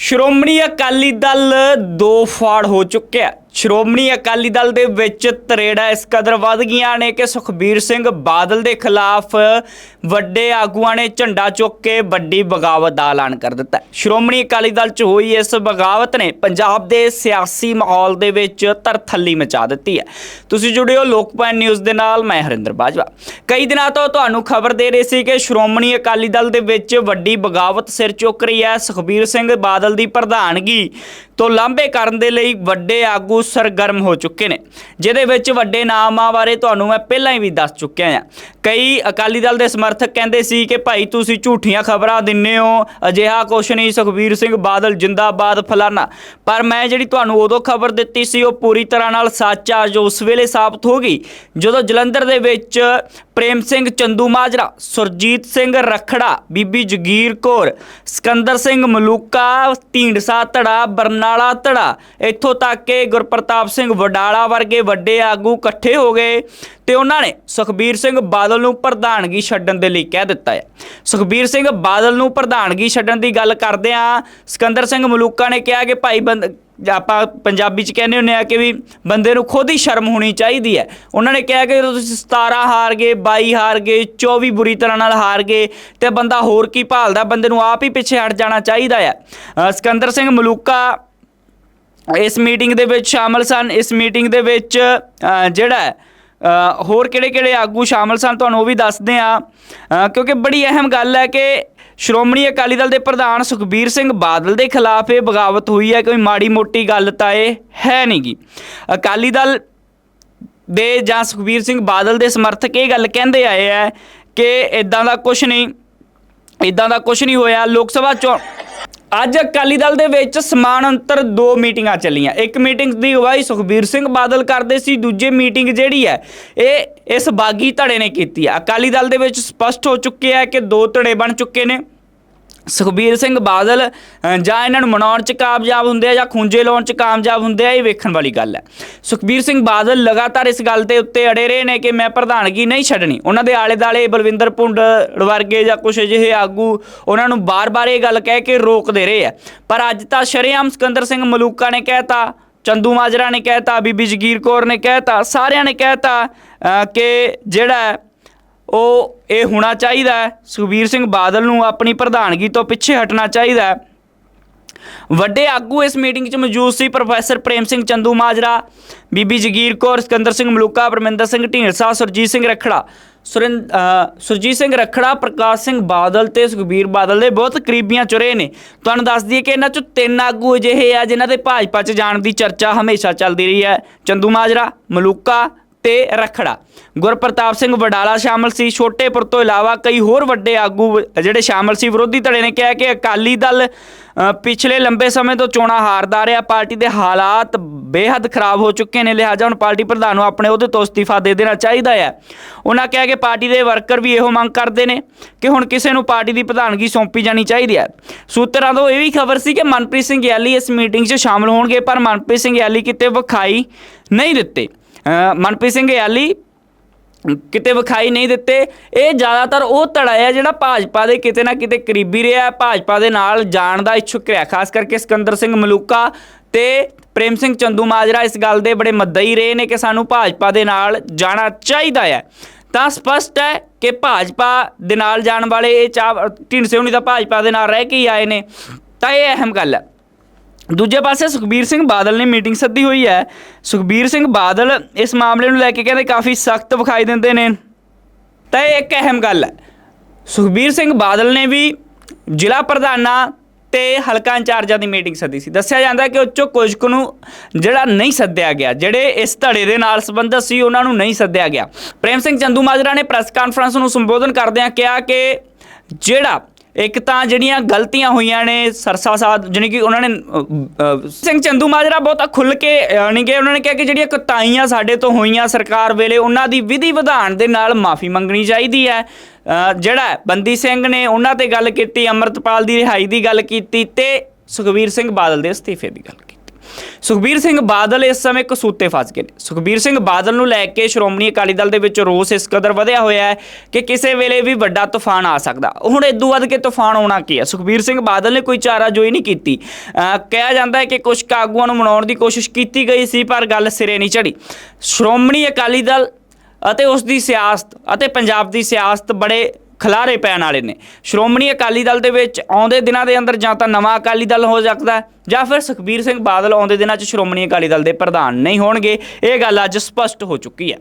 ਸ਼੍ਰੋਮਣੀ ਅਕਾਲੀ ਦਲ ਦੋ ਫਾੜ ਹੋ ਚੁੱਕਿਆ ਸ਼੍ਰੋਮਣੀ ਅਕਾਲੀ ਦਲ ਦੇ ਵਿੱਚ ਤਰੇੜਾ ਇਸ ਕਦਰ ਵੱਧ ਗਈਆਂ ਨੇ ਕਿ ਸੁਖਬੀਰ ਸਿੰਘ ਬਾਦਲ ਦੇ ਖਿਲਾਫ ਵੱਡੇ ਆਗੂਆਂ ਨੇ ਝੰਡਾ ਚੁੱਕ ਕੇ ਵੱਡੀ ਬਗਾਵਤ ਦਾ ਐਲਾਨ ਕਰ ਦਿੱਤਾ ਸ਼੍ਰੋਮਣੀ ਅਕਾਲੀ ਦਲ 'ਚ ਹੋਈ ਇਸ ਬਗਾਵਤ ਨੇ ਪੰਜਾਬ ਦੇ ਸਿਆਸੀ ਮਾਹੌਲ ਦੇ ਵਿੱਚ ਤਰਥੱਲੀ ਮਚਾ ਦਿੱਤੀ ਹੈ। ਤੁਸੀਂ ਜੁੜੇ ਹੋ ਲੋਕਪਾਲ ਨਿਊਜ਼ ਦੇ ਨਾਲ, ਮੈਂ ਹਰਿੰਦਰ ਬਾਜਵਾ। ਕਈ ਦਿਨਾਂ ਤੋਂ ਤੁਹਾਨੂੰ ਖਬਰ ਦੇ ਰਹੇ ਸੀ ਕਿ ਸ਼੍ਰੋਮਣੀ ਅਕਾਲੀ ਦਲ ਦੇ ਵਿੱਚ ਵੱਡੀ ਬਗਾਵਤ ਸਿਰ ਚੁੱਕ ਰਹੀ ਹੈ। ਸੁਖਬੀਰ ਸਿੰਘ ਬਾਦਲ ਦੀ ਪ੍ਰਧਾਨਗੀ ਤੋਂ ਲਾਂਭੇ ਕਰਨ ਦੇ ਲਈ ਵੱਡੇ ਆਗੂ ਸਰਗਰਮ ਹੋ ਚੁੱਕੇ ਨੇ, ਜਿਹਦੇ ਵਿੱਚ ਵੱਡੇ ਨਾਮਾਂ ਬਾਰੇ ਤੁਹਾਨੂੰ ਮੈਂ ਪਹਿਲਾਂ ਹੀ ਵੀ ਦੱਸ ਚੁੱਕਿਆ ਹਾਂ ਕਈ ਅਕਾਲੀ ਦਲ ਦੇ ਸਮਰਥਕ ਕਹਿੰਦੇ ਸੀ ਕਿ ਭਾਈ ਤੁਸੀਂ ਝੂਠੀਆਂ ਖਬਰਾਂ ਦਿੰਨੇ ਹੋ, ਅਜਿਹਾ ਕੁਛ ਨਹੀਂ, ਸੁਖਬੀਰ ਸਿੰਘ ਬਾਦਲ ਜਿੰਦਾਬਾਦ ਫਲਾਨਾ। ਪਰ ਮੈਂ ਜਿਹੜੀ ਤੁਹਾਨੂੰ ਉਦੋਂ ਖਬਰ ਦਿੱਤੀ ਸੀ, ਉਹ ਪੂਰੀ ਤਰ੍ਹਾਂ ਨਾਲ ਸੱਚ ਆ, ਜੋ ਉਸ ਵੇਲੇ ਸਾਬਤ ਹੋ ਗਈ, ਜਦੋਂ ਜਲੰਧਰ ਦੇ ਵਿੱਚ ਪ੍ਰੇਮ ਸਿੰਘ ਚੰਦੂ ਮਾਜਰਾ, ਸੁਰਜੀਤ ਸਿੰਘ ਰਖੜਾ, ਬੀਬੀ ਜਗੀਰ ਕੌਰ, ਸਕੰਦਰ ਸਿੰਘ ਮਲੂਕਾ, ਢੀਂਡਸਾ ਧੜਾ, ਬਰਨਾਲਾ ਧੜਾ, ਇੱਥੋਂ ਤੱਕ ਕਿ ਪ੍ਰਤਾਪ ਸਿੰਘ ਵਡਾਲਾ ਵਰਗੇ ਵੱਡੇ ਆਗੂ ਇਕੱਠੇ ਹੋ ਗਏ ਤੇ ਉਹਨਾਂ ਨੇ ਸੁਖਬੀਰ ਸਿੰਘ ਬਾਦਲ ਨੂੰ ਪ੍ਰਧਾਨਗੀ ਛੱਡਣ ਦੇ ਲਈ ਕਹਿ ਦਿੱਤਾ ਹੈ। ਸੁਖਬੀਰ ਸਿੰਘ ਬਾਦਲ ਨੂੰ ਪ੍ਰਧਾਨਗੀ ਛੱਡਣ ਦੀ ਗੱਲ ਕਰਦੇ ਆ ਸਿਕੰਦਰ ਸਿੰਘ ਮਲੂਕਾ ਨੇ ਕਿਹਾ ਕਿ ਭਾਈ ਬੰਦ ਆਪਾਂ ਪੰਜਾਬੀ ਚ ਕਹਿੰਦੇ ਹੁੰਦੇ ਆ ਕਿ ਵੀ ਬੰਦੇ ਨੂੰ ਖੁਦ ਹੀ ਸ਼ਰਮ ਹੋਣੀ ਚਾਹੀਦੀ ਹੈ। ਉਹਨਾਂ ਨੇ ਕਿਹਾ ਕਿ ਜਦੋਂ ਤੁਸੀਂ 17 ਹਾਰ ਗਏ 22 ਹਾਰ ਗਏ 24 ਬੁਰੀ ਤਰ੍ਹਾਂ ਨਾਲ ਹਾਰ ਗਏ ਤੇ ਬੰਦਾ ਹੋਰ ਕੀ ਭਾਲਦਾ? ਬੰਦੇ ਨੂੰ ਆਪ ਹੀ ਪਿੱਛੇ ਹਟ ਜਾਣਾ ਚਾਹੀਦਾ ਹੈ। ਅ, ਸਿਕੰਦਰ ਸਿੰਘ ਮਲੂਕਾ ਇਸ ਮੀਟਿੰਗ ਦੇ ਵਿੱਚ ਸ਼ਾਮਲ ਸਨ। ਇਸ ਮੀਟਿੰਗ ਦੇ ਵਿੱਚ ਜਿਹੜਾ ਹੋਰ ਕਿਹੜੇ-ਕਿਹੜੇ ਆਗੂ ਸ਼ਾਮਲ ਸਨ ਤੁਹਾਨੂੰ ਉਹ ਵੀ ਦੱਸਦੇ ਆ ਕਿਉਂਕਿ ਬੜੀ ਅਹਿਮ ਗੱਲ ਹੈ ਕਿ ਸ਼੍ਰੋਮਣੀ ਅਕਾਲੀ ਦਲ ਦੇ ਪ੍ਰਧਾਨ ਸੁਖਬੀਰ ਸਿੰਘ ਬਾਦਲ ਦੇ ਖਿਲਾਫ ਇਹ ਬਗਾਵਤ ਹੋਈ ਹੈ, ਕੋਈ ਮਾੜੀ ਮੋਟੀ ਗੱਲ ਤਾਂ ਇਹ ਹੈ ਨਹੀਂਗੀ। ਅਕਾਲੀ ਦਲ ਦੇ ਜਾਂ ਸੁਖਬੀਰ ਸਿੰਘ ਬਾਦਲ ਦੇ ਸਮਰਥਕ ਇਹ ਗੱਲ ਕਹਿੰਦੇ ਆਏ ਹੈ ਕਿ ਇਦਾਂ ਦਾ ਕੁਝ ਨਹੀਂ ਇਦਾਂ ਦਾ ਕੁਝ ਨਹੀਂ ਹੋਇਆ। ਲੋਕ ਸਭਾ ਚੋਣ ਅੱਜ ਅਕਾਲੀ ਦਲ ਦੇ ਵਿੱਚ ਸਮਾਨ ਅੰਤਰ ਦੋ ਮੀਟਿੰਗਾਂ ਚੱਲੀਆਂ। ਇੱਕ ਮੀਟਿੰਗ ਦੀ ਅਗਵਾਈ ਸੁਖਬੀਰ ਸਿੰਘ ਬਾਦਲ ਕਰਦੇ ਸੀ, ਦੂਜੀ ਮੀਟਿੰਗ ਜਿਹੜੀ ਹੈ, ਇਹ ਇਸ ਬਾਗੀ ਧੜੇ ਨੇ ਕੀਤੀ ਹੈ। ਅਕਾਲੀ ਦਲ ਦੇ ਵਿੱਚ ਸਪਸ਼ਟ ਹੋ ਚੁੱਕਿਆ ਹੈ ਕਿ ਦੋ ਧੜੇ ਬਣ ਚੁੱਕੇ ਨੇ। ਸੁਖਬੀਰ ਸਿੰਘ ਬਾਦਲ ਜਾਂ ਇਹਨਾਂ ਨੂੰ ਮਨਾਉਣ ਚ ਕਾਮਯਾਬ ਹੁੰਦੇ ਆ ਜਾਂ ਖੁੰਝੇ ਲਾਉਣ ਚ ਕਾਮਯਾਬ ਹੁੰਦੇ ਆ ਇਹ ਵੇਖਣ ਵਾਲੀ ਗੱਲ ਹੈ। ਸੁਖਬੀਰ ਸਿੰਘ ਬਾਦਲ ਲਗਾਤਾਰ ਇਸ ਗੱਲ ਦੇ ਉੱਤੇ ਅੜੇ ਰਹੇ ਨੇ ਕਿ ਮੈਂ ਪ੍ਰਧਾਨਗੀ ਨਹੀਂ ਛੱਡਣੀ। ਉਹਨਾਂ ਦੇ ਆਲੇ ਦਾਲੇ ਬਲਵਿੰਦਰ ਭੁੰਡ ਵਰਗੇ ਜਾਂ ਕੁਝ ਅਜਿਹੇ ਆਗੂ ਉਹਨਾਂ ਨੂੰ ਬਾਰ-ਬਾਰ ਇਹ ਗੱਲ ਕਹਿ ਕੇ ਰੋਕਦੇ ਰਹੇ ਆ। ਪਰ ਅੱਜ ਤਾਂ ਸ਼ਰੇਆਮ ਸਿਕੰਦਰ ਸਿੰਘ ਮਲੂਕਾ ਨੇ ਕਹਿਤਾ ਚੰਦੂ ਮਾਜਰਾ ਨੇ ਕਹਿਤਾ ਬੀਬੀ ਜਗੀਰ ਕੌਰ ਨੇ ਕਹਿਤਾ ਸਾਰਿਆਂ ਨੇ ਕਹਿਤਾ ਅ, ਕਿ ਜਿਹੜਾ ਉਹ ਇਹ ਹੋਣਾ ਚਾਹੀਦਾ ਹੈ। ਸੁਖਬੀਰ ਸਿੰਘ ਬਾਦਲ ਨੂੰ ਆਪਣੀ ਪ੍ਰਧਾਨਗੀ ਤੋਂ ਪਿੱਛੇ ਹਟਣਾ ਚਾਹੀਦਾ ਹੈ। ਵੱਡੇ ਆਗੂ ਇਸ ਮੀਟਿੰਗ 'ਚ ਮੌਜੂਦ ਸੀ। ਪ੍ਰੋਫੈਸਰ ਪ੍ਰੇਮ ਸਿੰਘ ਚੰਦੂ ਮਾਜਰਾ, ਬੀਬੀ ਜਗੀਰ ਕੌਰ, ਸਿਕੰਦਰ ਸਿੰਘ ਮਲੂਕਾ, ਪਰਮਿੰਦਰ ਸਿੰਘ ਢੀਂਡਸਾ, ਸੁਰਜੀਤ ਸਿੰਘ ਰਖੜਾ। ਸੁਰਿੰ ਸੁਰਜੀਤ ਸਿੰਘ ਰਖੜਾ, ਪ੍ਰਕਾਸ਼ ਸਿੰਘ ਬਾਦਲ ਤੇ ਸੁਖਬੀਰ ਬਾਦਲ ਦੇ ਬਹੁਤ ਕਰੀਬੀਆਂ ਚੁਰੇ ਨੇ। ਤੁਹਾਨੂੰ ਦੱਸ ਦਈਏ ਕਿ ਇਹਨਾਂ 'ਚੋਂ ਤਿੰਨ ਆਗੂ ਅਜਿਹੇ ਆ ਜਿਨ੍ਹਾਂ ਦੇ ਭਾਜਪਾ 'ਚ ਜਾਣ ਦੀ ਚਰਚਾ ਹਮੇਸ਼ਾ ਚੱਲਦੀ ਰਹੀ ਹੈ। ਚੰਦੂ ਮਾਜਰਾ, ਮਲੂਕਾ ਤੇ ਰਖੜਾ। ਗੁਰਪ੍ਰਤਾਪ ਸਿੰਘ ਵਡਾਲਾ ਸ਼ਾਮਲ ਸੀ। ਛੋਟੇਪੁਰ ਤੋਂ ਇਲਾਵਾ ਕਈ ਹੋਰ ਵੱਡੇ ਆਗੂ ਜਿਹੜੇ ਸ਼ਾਮਲ ਸੀ। ਵਿਰੋਧੀ ਧੜੇ ਨੇ ਕਿਹਾ ਕਿ ਅਕਾਲੀ ਦਲ ਪਿਛਲੇ ਲੰਬੇ ਸਮੇਂ ਤੋਂ ਚੋਣਾਂ ਹਾਰਦਾ ਰਿਹਾ। ਪਾਰਟੀ ਦੇ ਹਾਲਾਤ ਬੇਹੱਦ ਖਰਾਬ ਹੋ ਚੁੱਕੇ ਨੇ। ਲਿਹਾਜ਼ਾ ਹੁਣ ਪਾਰਟੀ ਪ੍ਰਧਾਨ ਨੂੰ ਆਪਣੇ ਉਹਦੇ ਤੋਂ ਅਸਤੀਫਾ ਦੇ ਦੇਣਾ ਚਾਹੀਦਾ ਹੈ। ਉਹਨਾਂ ਕਿਹਾ ਕਿ ਪਾਰਟੀ ਦੇ ਵਰਕਰ ਵੀ ਇਹੋ ਮੰਗ ਕਰਦੇ ਨੇ ਕਿ ਹੁਣ ਕਿਸੇ ਨੂੰ ਪਾਰਟੀ ਦੀ ਪ੍ਰਧਾਨਗੀ ਸੌਂਪੀ ਜਾਣੀ ਚਾਹੀਦੀ ਹੈ। ਸੂਤਰਾਂ ਤੋਂ ਇਹ ਵੀ ਖਬਰ ਸੀ ਕਿ ਮਨਪ੍ਰੀਤ ਸਿੰਘ ਯਾਲੀ ਇਸ ਮੀਟਿੰਗ 'ਚ ਸ਼ਾਮਲ ਹੋਣਗੇ, ਪਰ ਮਨਪ੍ਰੀਤ ਸਿੰਘ ਯਾਲੀ ਕਿਤੇ ਵਿਖਾਈ ਨਹੀਂ ਦਿੱਤੇ। ਮਨਪ੍ਰੀਤ ਸਿੰਘ ਯਾਲੀ ਕਿਤੇ ਵਿਖਾਈ ਨਹੀਂ ਦਿੱਤੇ। ਇਹ ਜ਼ਿਆਦਾਤਰ ਉਹ ਧੜਾ ਹੈ ਜਿਹੜਾ ਭਾਜਪਾ ਦੇ ਕਿਤੇ ਨਾ ਕਿਤੇ ਕਰੀਬੀ ਰਿਹਾ ਹੈ, ਭਾਜਪਾ ਦੇ ਨਾਲ ਜਾਣ ਦਾ ਇੱਛੁਕ ਰਿਹਾ ਖਾਸ ਕਰਕੇ ਸਿਕੰਦਰ ਸਿੰਘ ਮਲੂਕਾ ਤੇ ਪ੍ਰੇਮ ਸਿੰਘ ਚੰਦੂ ਮਾਜਰਾ ਇਸ ਗੱਲ ਦੇ ਬੜੇ ਮੱਦਈ ਰਹੇ ਨੇ ਕਿ ਸਾਨੂੰ ਭਾਜਪਾ ਦੇ ਨਾਲ ਜਾਣਾ ਚਾਹੀਦਾ ਹੈ। ਤਾਂ ਸਪਸ਼ਟ ਹੈ ਕਿ ਭਾਜਪਾ ਦੇ ਨਾਲ ਜਾਣ ਵਾਲੇ ਇਹ ਚਾਹ ਢਿੰਡਸੇ ਹੁਣੀ ਤਾਂ ਭਾਜਪਾ ਦੇ ਨਾਲ ਰਹਿ ਕੇ ਹੀ ਆਏ ਨੇ। ਤਾਂ ਇਹ ਅਹਿਮ ਗੱਲ ਹੈ। ਦੂਜੇ ਪਾਸੇ ਸੁਖਬੀਰ ਸਿੰਘ ਬਾਦਲ ਨੇ ਮੀਟਿੰਗ ਸੱਦੀ ਹੋਈ ਹੈ। ਸੁਖਬੀਰ ਸਿੰਘ ਬਾਦਲ ਇਸ ਮਾਮਲੇ ਨੂੰ ਲੈ ਕੇ ਕਹਿੰਦੇ ਕਾਫੀ ਸਖਤ ਵਿਖਾਈ ਦਿੰਦੇ ਨੇ। ਤਾਂ ਇਹ ਇੱਕ ਅਹਿਮ ਗੱਲ ਹੈ। ਸੁਖਬੀਰ ਸਿੰਘ ਬਾਦਲ ਨੇ ਵੀ ਜ਼ਿਲ੍ਹਾ ਪ੍ਰਧਾਨਾਂ ਤੇ ਹਲਕਾ ਇੰਚਾਰਜਾਂ ਦੀ ਮੀਟਿੰਗ ਸੱਦੀ ਸੀ। ਦੱਸਿਆ ਜਾਂਦਾ ਹੈ ਕਿ ਉੱਚੋਂ ਕੁਝ ਕੁ ਨੂੰ ਜਿਹੜਾ ਨਹੀਂ ਸੱਦਿਆ ਗਿਆ, ਜਿਹੜੇ ਇਸ ਧੜੇ ਦੇ ਨਾਲ ਸੰਬੰਧਿਤ ਸੀ, ਉਹਨਾਂ ਨੂੰ ਨਹੀਂ ਸੱਦਿਆ ਗਿਆ। ਪ੍ਰੇਮ ਸਿੰਘ ਚੰਦੂ ਮਾਜਰਾ ਨੇ ਪ੍ਰੈਸ ਕਾਨਫਰੰਸ ਨੂੰ ਸੰਬੋਧਨ ਕਰਦਿਆਂ ਕਿਹਾ ਕਿ ਜਿਹੜਾ ਇੱਕ ਤਾਂ ਜਿਹੜੀਆਂ ਗਲਤੀਆਂ ਹੋਈਆਂ ਨੇ ਸਰਸਾ ਸਾਧ ਜਾਣੀ ਕਿ ਉਹਨਾਂ ਨੇ ਅ, ਅ, ਸਿੰਘ ਚੰਦੂ ਮਾਜਰਾ ਬਹੁਤਾ ਖੁੱਲ ਕੇ ਯਾਨੀ ਕਿ ਉਹਨਾਂ ਨੇ ਕਿਹਾ ਕਿ ਜਿਹੜੀਆਂ ਕੁਤਾਈਆਂ ਸਾਡੇ ਤੋਂ ਹੋਈਆਂ ਸਰਕਾਰ ਵੇਲੇ ਉਹਨਾਂ ਦੀ ਵਿਧੀ ਵਿਧਾਨ ਦੇ ਨਾਲ ਮਾਫੀ ਮੰਗਣੀ ਚਾਹੀਦੀ ਹੈ। ਅ, ਜਿਹੜਾ ਬੰਦੀ ਸਿੰਘ ਨੇ ਉਹਨਾਂ ਤੇ ਗੱਲ ਕੀਤੀ ਅਮਰਤਪਾਲ ਦੀ ਰਿਹਾਈ ਦੀ ਗੱਲ ਕੀਤੀ ਤੇ ਸੁਖਵੀਰ ਸਿੰਘ ਬਾਦਲ ਦੇ ਅਸਤੀਫੇ ਦੀ ਗੱਲ ਕੀਤੀ। ਸੁਖਬੀਰ ਸਿੰਘ ਬਾਦਲ ਇਸ ਸਮੇਂ ਕਸੂਤੇ ਫਸ ਗਏ ਨੇ। ਸੁਖਬੀਰ ਸਿੰਘ ਬਾਦਲ ਨੂੰ ਲੈ ਕੇ ਸ਼੍ਰੋਮਣੀ ਅਕਾਲੀ ਦਲ ਦੇ ਵਿੱਚ ਰੋਸ ਇਸ ਕਦਰ ਵਧਿਆ ਹੋਇਆ ਹੈ ਕਿ ਕਿਸੇ ਵੇਲੇ ਵੀ ਵੱਡਾ ਤੂਫਾਨ ਆ ਸਕਦਾ। ਹੁਣ ਇਦੋਂ ਵੱਧ ਕੇ ਤੂਫਾਨ ਆਉਣਾ ਕੀ ਹੈ? ਸੁਖਬੀਰ ਸਿੰਘ ਬਾਦਲ ਨੇ ਕੋਈ ਚਾਰਾਜੋਈ ਨਹੀਂ ਕੀਤੀ। ਕਿਹਾ ਜਾਂਦਾ ਹੈ ਕਿ ਕੁਝ ਕਾਗੂਆਂ ਨੂੰ ਮਨਾਉਣ ਦੀ ਕੋਸ਼ਿਸ਼ ਕੀਤੀ ਗਈ ਸੀ, ਪਰ ਗੱਲ ਸਿਰੇ ਨਹੀਂ ਚੜੀ ਸ਼੍ਰੋਮਣੀ ਅਕਾਲੀ ਦਲ ਅਤੇ ਉਸ ਦੀ ਸਿਆਸਤ ਅਤੇ ਪੰਜਾਬ ਦੀ ਸਿਆਸਤ ਬੜੇ ਖਲਾਰੇ ਪੈਣ ਵਾਲੇ ਨੇ। ਸ਼੍ਰੋਮਣੀ ਅਕਾਲੀ ਦਲ ਦੇ ਵਿੱਚ ਆਉਂਦੇ ਦਿਨਾਂ ਦੇ ਅੰਦਰ ਜਾਂ ਤਾਂ ਨਵਾਂ ਅਕਾਲੀ ਦਲ ਹੋ ਸਕਦਾ ਜਾਂ ਫਿਰ ਸੁਖਬੀਰ ਸਿੰਘ ਬਾਦਲ ਆਉਂਦੇ ਦਿਨਾਂ 'ਚ ਸ਼੍ਰੋਮਣੀ ਅਕਾਲੀ ਦਲ ਦੇ ਪ੍ਰਧਾਨ ਨਹੀਂ ਹੋਣਗੇ। ਇਹ ਗੱਲ ਅੱਜ ਸਪਸ਼ਟ ਹੋ ਚੁੱਕੀ ਹੈ।